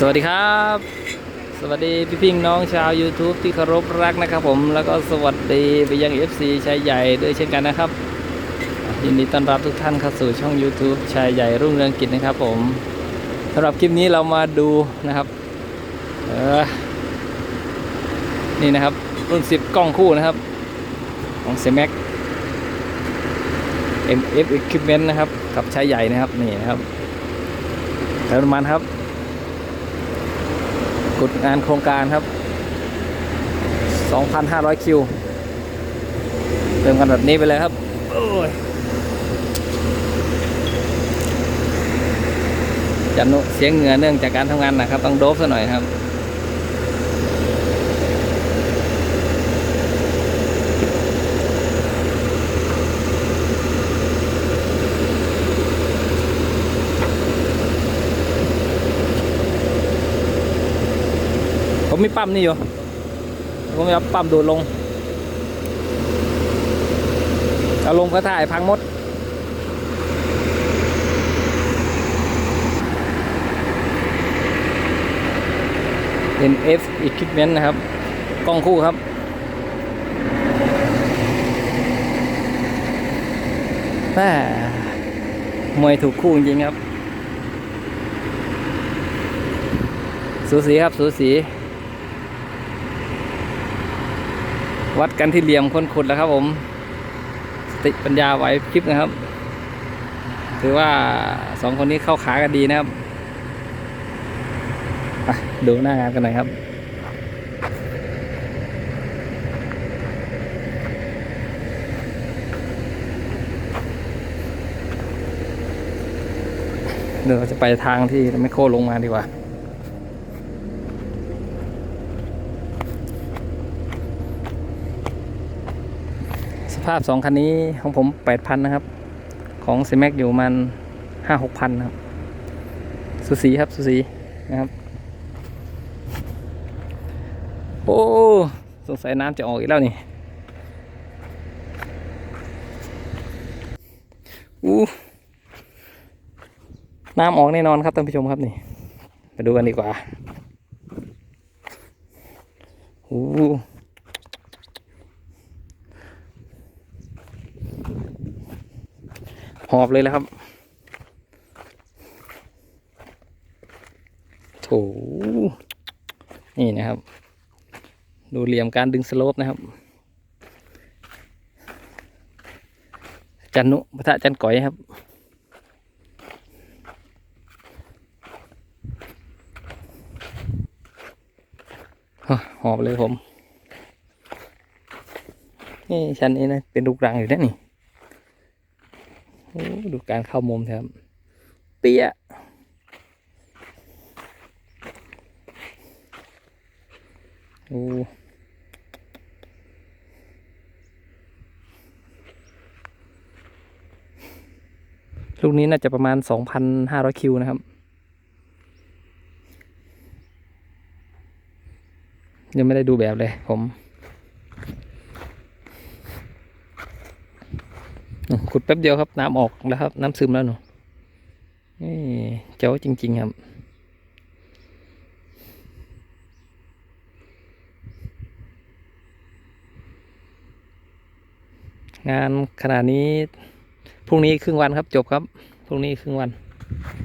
สวัสดีครับ สวัสดีพี่พิงน้องชาว YouTube ที่เคารพรักนะครับผมแล้วก็สวัสดีไปยัง FC ชายใหญ่ด้วยเช่นกันนะครับ ยินดีต้อนรับทุกท่านเข้าสู่ช่อง YouTube ชายใหญ่รุ่งเรืองกิจนะครับผมสำหรับคลิปนี้เรามาดูนะครับเออนี่นะครับ รุ่น 10 กล้องคู่นะครับ ของ c m a x MF Equipment นะครับ กับชายใหญ่นะครับนี่นะครับแล้วมันครับ กดงานโครงการครับ 2,500 คิว เติมกันแบบนี้ไปเลยครับโอ้ยจันนุเสียงเหงื่อเนื่องจากการทำงานนะครับ ต้องโดบซะหน่อยครับ ผมมีปั๊มนี่อยู่ผมมีปั๊มดูดลงเอาลงก็ถ่ายพังหมด NF Equipment นะครับ กล้องคู่ครับแม่มวยถูกคู่จริงครับ สูสีครับ สูสี วัดกันที่เหลี่ยมคนขุดแล้วครับผม สติปัญญาไหวพริบนะครับ ถือว่าสองคนนี้เข้าขากันดีนะครับดูหน้างานกันหน่อยครับเดี๋ยวเราจะไปทางที่แมคโครลงมาดีกว่า ภาพสองคันนี้ของผมแปดพันนะครับ ของเซ m ม c อยู่มันห้าหกพันครับ สุสีครับสุสีนะครับ โอ้ สงสัยน้ำจะออกอีกแล้วนี่อู้น้ำออกแน่นอนครับท่านผู้ชมครับนี่ไปดูกันดีกว่าอู้ หอบเลยแล้วครับโถนี่นะครับ ดูเหลี่ยมการดึงสโลปนะครับ จันนุปะทะจันก๋อยครับหอบเลยผม นี่ชั้นนี้นะ เป็นลูกรังอยู่นะนี่ โอ้ดูการเข้ามุมครับเปี้ยะโอ้ลูกนี้น่าจะประมาณ 2,500 คิวนะครับ ยังไม่ได้ดูแบบเลยผม อืม ขุดแป๊บเดียวครับน้ำออกแล้วครับ น้ำซึมแล้วหนูนี่เจ๋วจริง ๆ ครับ งานขนาดนี้พรุ่งนี้ครึ่งวันครับจบครับพรุ่งนี้ครึ่งวัน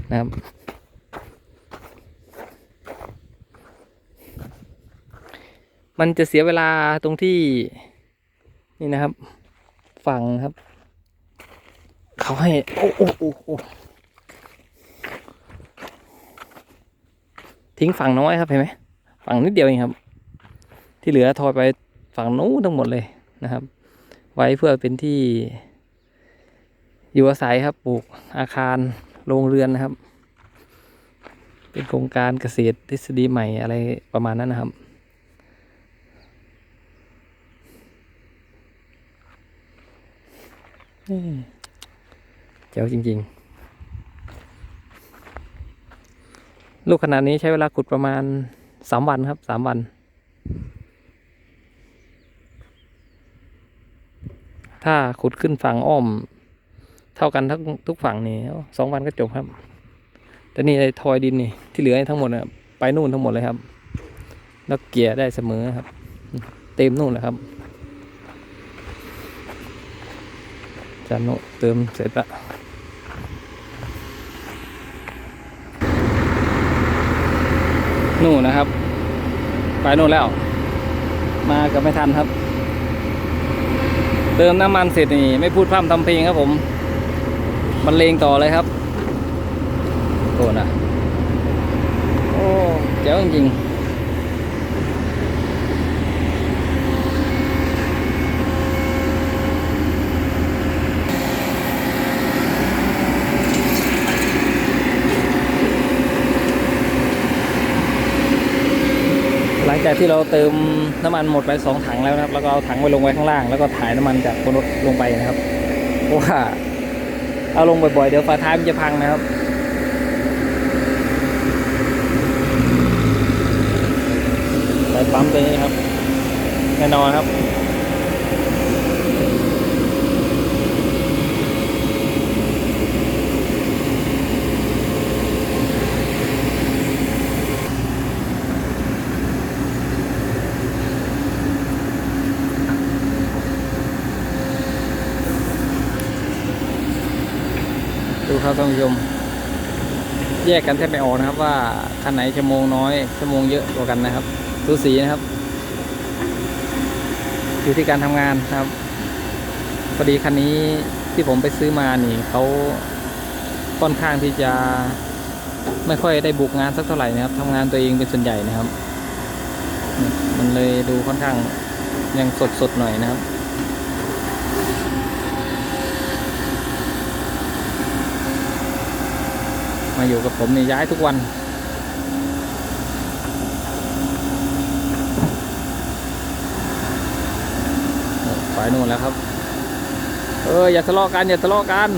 นะครับมันจะเสียเวลาตรงที่นี่นะครับ ฝั่งครับ เขาให้โอ้โอ้โอ้โอ้ทิ้งฝั่งน้อยครับเห็นไหมฝั่งนิดเดียวเองครับ ที่เหลือทอยไปฝั่งนู้นทั้งหมดเลยนะครับ ไว้เพื่อเป็นที่ อยู่อาศัยครับปลูกอาคารโรงเรือนนะครับ เป็นโครงการเกษตรทฤษฎีใหม่อะไรประมาณนั้นนะครับอืม เจ๋วจริง ๆ ลูกขนาดนี้ใช้เวลาขุดประมาณสามวันครับสามวัน ถ้าขุดขึ้นฝั่งอ้อม เท่ากันทั้งทุกฝั่งนี่สองวันก็จบครับ แต่นี่ไอ้ทอยดินนี่ที่เหลือทั้งหมดนะไปไปนู่นทั้งหมดเลยครับ แล้วเกียร์ได้เสมอครับ เต็มนู่นเลยครับจานโนเติมเสร็จละ นู่นนะครับ ไปนู่นแล้ว มากับไม่ทันครับ เติมน้ำมันเสร็จนี่ไม่พูดพร่ำทำเพลงครับผมบรรเลงต่อเลยครับโกนะโอ้เจ๋งจริง จากที่เราเติมน้ำมันหมดไปสองถังแล้วนะครับ แล้วก็เอาถังไปลงไว้ข้างล่าง แล้วก็ถ่ายน้ำมันจากบนรถลงไปนะครับ เพราะว่าเอาลงบ่อยๆ เดี๋ยวฝาท้ายมันจะพังนะครับใส่ปั๊มตัวนี้ครับ แน่นอนครับ ท่านผู้ชม แยกกันแทบไม่ออกนะครับ ว่าคันไหนชั่วโมงน้อยชั่วโมงเยอะกว่ากันนะครับสูสีนะครับ อยู่ที่การทำงานนะครับพอดีคันนี้ที่ผมไปซื้อมานี่เขาค่อนข้างที่จะไม่ค่อยได้บุกงานสักเท่าไหร่นะครับทำงานตัวเองเป็นส่วนใหญ่นะครับ มันเลยดูค่อนข้างยังสดๆหน่อยนะครับ มาอยู่กับผมนี่ย้ายทุกวันไปนู่นแล้วครับ เอออย่าทะเลาะกันอย่าทะเลาะกัน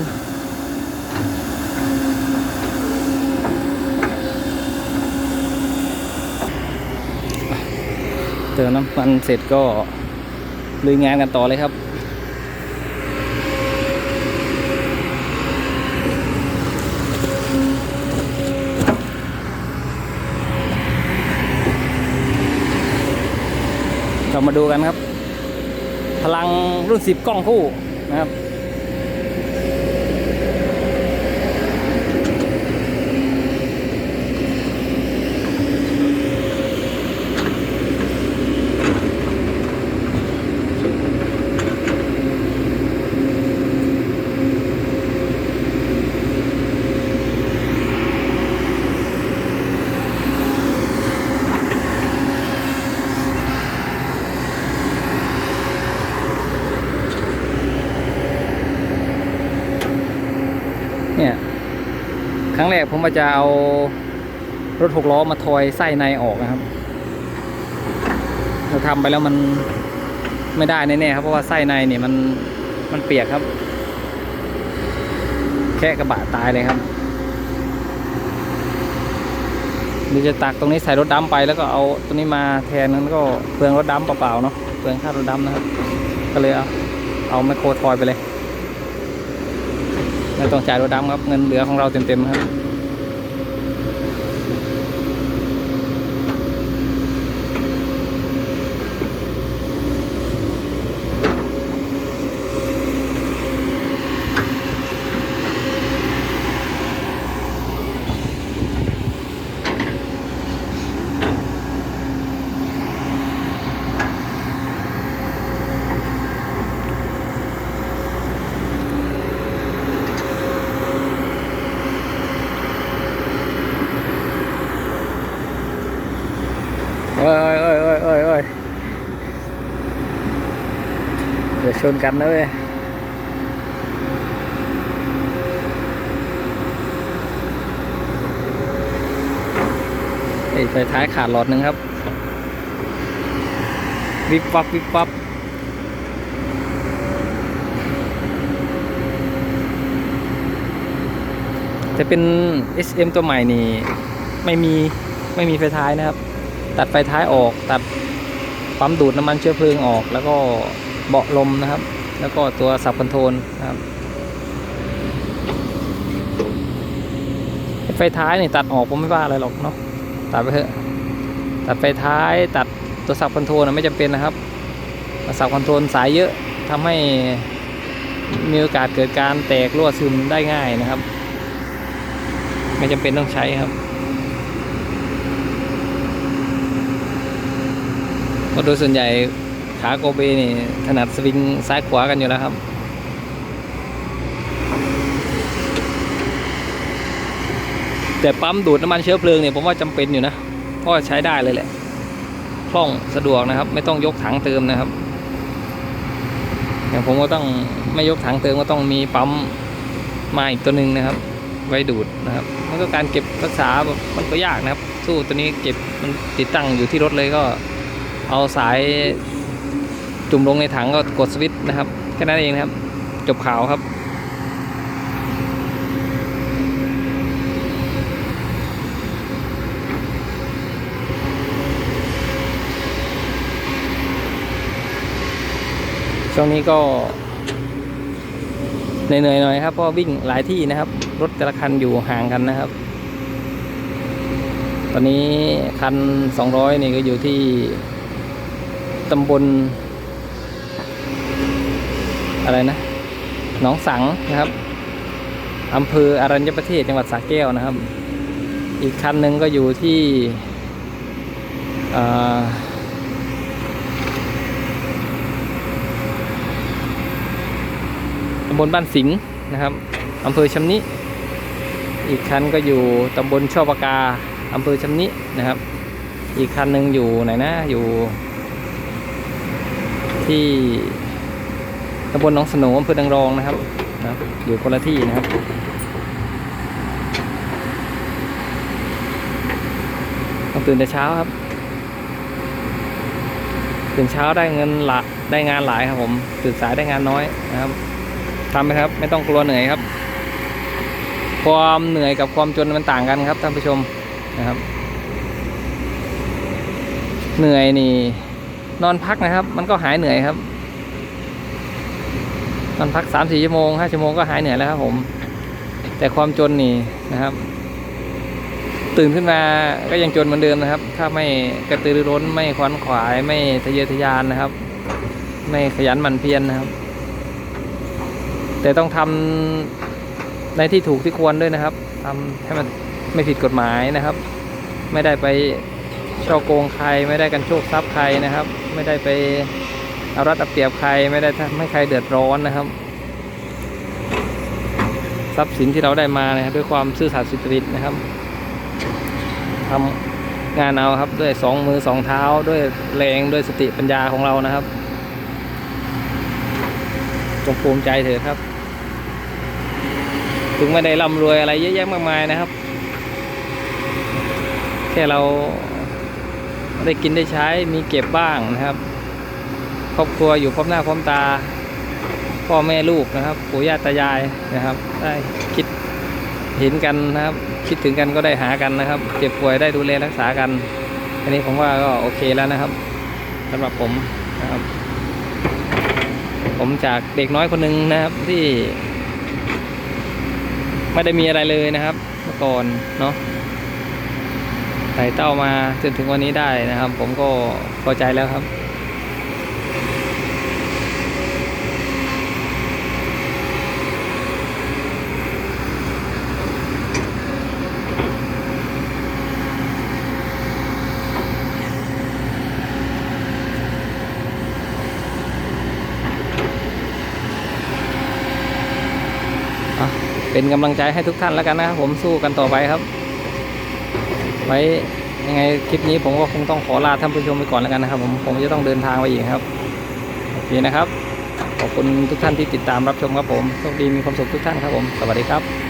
เติมน้ำมันเสร็จก็ลุยงานกันต่อเลยครับ เรามาดูกันครับ พลังรุ่นสิบกล้องคู่นะครับ เนี่ย ครั้งแรกผมจะเอารถหกล้อมาทอยไส้ในออกนะครับ เราทำไปแล้วมันไม่ได้แน่ๆครับเพราะว่าไส้ในเนี่ยมันมันเปียกครับ แค่กระบะตายเลยครับนี่จะตักตรงนี้ใส่รถดำไปแล้วก็เอาตัวนี้มาแทนนั้นก็เปลืองรถดำเปล่าๆเนาะเปลืองค่ารถดำนะครับ ก็เลยเอาเอาไมคโครทอยไปเลย ไม่ต้องจ่ายรถดำครับ เงินเหลือของเราเต็มๆครับ เอ้ยเอ้ยเอ้ยเอ้ยเอ้ยเดี๋ยวช นกันนะเว้ยไฟท้ายขาดหลอดหนึ่งครับวิบวับวิบวับจะเป็น SM ตัวใหม่นี่ ไม่มี ไม่มีไฟท้ายนะครับ ตัดไฟท้ายออกตัดปั๊มดูดน้ำมันเชื้อเพลิงออกแล้วก็ เบาะลมนะครับ แล้วก็ตัวสับคอนโทรลนะครับไฟท้ายนี่ตัดออกผมไม่ว่าอะไรหรอกเนาะตัดไปเถอะตัดไปท้ายตัดตัวสับคอนโทรลนะไม่จำเป็นนะครับสับคอนโทรลสายเยอะทำให้มีโอกาสเกิดการแตกรั่วซึมได้ง่ายนะครับ ไม่จำเป็นต้องใช้ครับเพราะโดยส่วนใหญ่ ขาโกเบนี่ถนัดสวิงซ้ายขวากันอยู่แล้วครับ แต่ปั๊มดูดน้ำมันเชื้อเพลิงเนี่ยผมว่าจำเป็นอยู่นะเพราะใช้ได้เลยแหละคล่องสะดวกนะครับ ไม่ต้องยกถังเติมนะครับอย่างผมก็ต้องไม่ยกถังเติมก็ต้องมีปั๊มมาอีกตัวหนึ่งนะครับ ไว้ดูดนะครับมันก็การเก็บรักษาแบบมันก็ยากนะครับ สู้ตัวนี้เก็บมันติดตั้งอยู่ที่รถเลยก็เอาสาย จุ่มลงในถังก็กดสวิตช์นะครับแค่นั้นเองนะครับ จบข่าวครับช่วงนี้ก็เหนื่อยๆหน่อยครับเพราะวิ่งหลายที่นะครับ รถแต่ละคันอยู่ห่างกันนะครับ ตอนนี้คัน 200 นี่ก็อยู่ที่ตำบล อะไรนะหนองสังนะครับอำเภออรัญญประเทศจังหวัดสระแก้วนะครับ อีกคันหนึ่งก็อยู่ที่ตำบลบ้านสิงห์นะครับอำเภอชำนิอีกคันก็อยู่ตำบลช่อปากาอำเภอชำนินะครับ อีกคันหนึ่งอยู่ไหนนะอยู่ที่ ตำบลหนองสโนอำเภอนางรองนะครับนะอยู่คนละที่นะครับต้องตื่นแต่เช้าครับ ตื่นเช้าได้เงินละได้งานหลายครับผมตื่นสายได้งานน้อยนะครับทำไหมครับ ไม่ต้องกลัวเหนื่อยครับ ความเหนื่อยกับความจนมันต่างกันครับท่านผู้ชมนะครับ เหนื่อยนี่ นอนพักนะครับ มันก็หายเหนื่อยครับ นอนพักสามสี่ชั่วโมงห้าชั่วโมงก็หายเหนื่อยแล้วครับผม แต่ความจนนี่นะครับ ตื่นขึ้นมาก็ยังจนเหมือนเดิมนะครับ ถ้าไม่กระตือรือร้นไม่ควนขวายไม่ทะเยอทะยานนะครับ ไม่ขยันหมั่นเพียรนะครับ แต่ต้องทำในที่ถูกที่ควรด้วยนะครับทำให้มันไม่ผิดกฎหมายนะครับ ไม่ได้ไปช่อโกงใคร ไม่ได้กันโชคทรัพย์ใครนะครับ ไม่ได้ไป เอารัดเอาเปรียบใครไม่ได้ทำให้ใครเดือดร้อนนะครับ ทรัพย์สินที่เราได้มานะครับด้วยความซื่อสัตย์สุจริตนะครับทำงานเอาครับด้วยสองมือสองเท้าด้วยแรงด้วยสติปัญญาของเรานะครับจงภูมิใจเถอะครับ ถึงไม่ได้ร่ำรวยอะไรเยอะแยะมากมายนะครับ แค่เราได้กินได้ใช้มีเก็บบ้างนะครับ ครอบครัวอยู่พร้อมหน้าพร้อมตา พ่อแม่ลูกนะครับปู่ย่าตายายนะครับ ได้คิดเห็นกันนะครับ คิดถึงกันก็ได้หากันนะครับ เจ็บป่วยได้ดูแลรักษากัน อันนี้ผมว่าก็โอเคแล้วนะครับสำหรับผมนะครับ ผมจากเด็กน้อยคนหนึ่งนะครับที่ไม่ได้มีอะไรเลยนะครับเมื่อก่อนเนาะไต่เต้ามาจนถึงวันนี้ได้นะครับ ผมก็พอใจแล้วครับ เป็นกำลังใจให้ทุกท่านแล้วกันนะครับผมสู้กันต่อไปครับ ไว้ยังไงคลิปนี้ผมก็คงต้องขอลาท่านผู้ชมไปก่อนแล้วกันนะครับ ผมผมจะต้องเดินทางไปอีกครับโอเคนะครับ ขอบคุณทุกท่านที่ติดตามรับชมครับผมโชคดีมีความสุขทุกท่านครับผม สวัสดีครับ